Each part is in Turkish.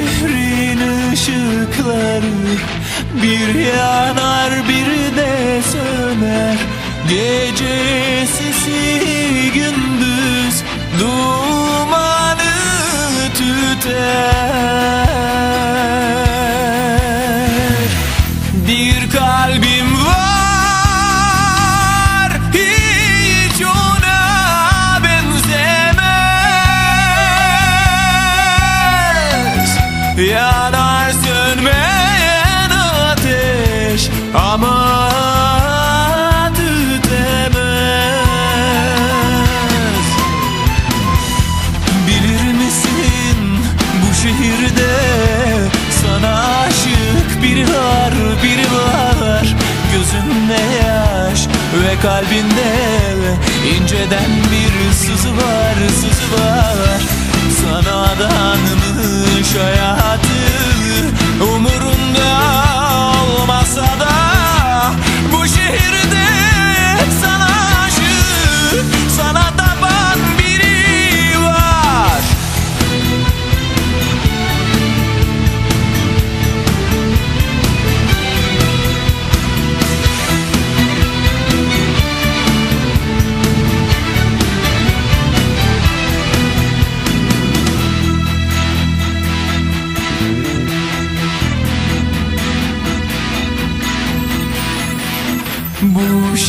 Şehrin ışıkları bir yanar bir de söner. Gece Yanar sönmeyen ateş Ama tütemez. Bilir misin bu şehirde sana aşık biri var biri var? Gözünde yaş ve kalbinde inceden bir sızı var sızı var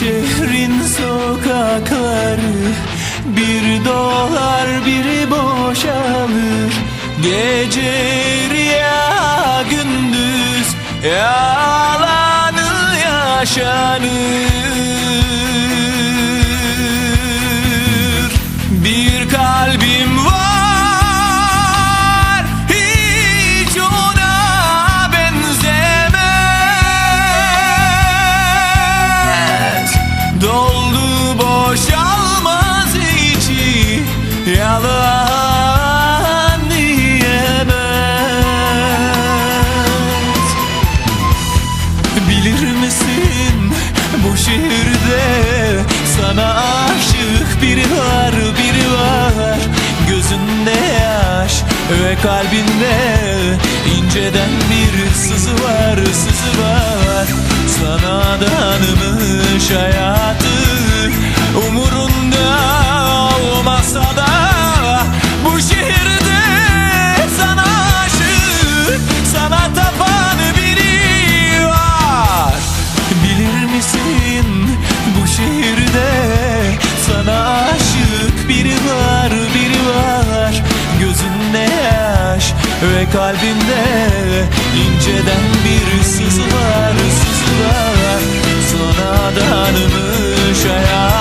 şehrin sokakları Bir dolar biri boşalır. Gece rüya gündüz Yalanı yaşanır misin? Bu şehirde sana aşık biri var biri var. Gözünde yaş ve kalbinde inceden bir sızı var sızı var. Sana adanmış hayatı Ve kalbimde inceden bir sızılar sızılar Sonradan ölmüş hayat.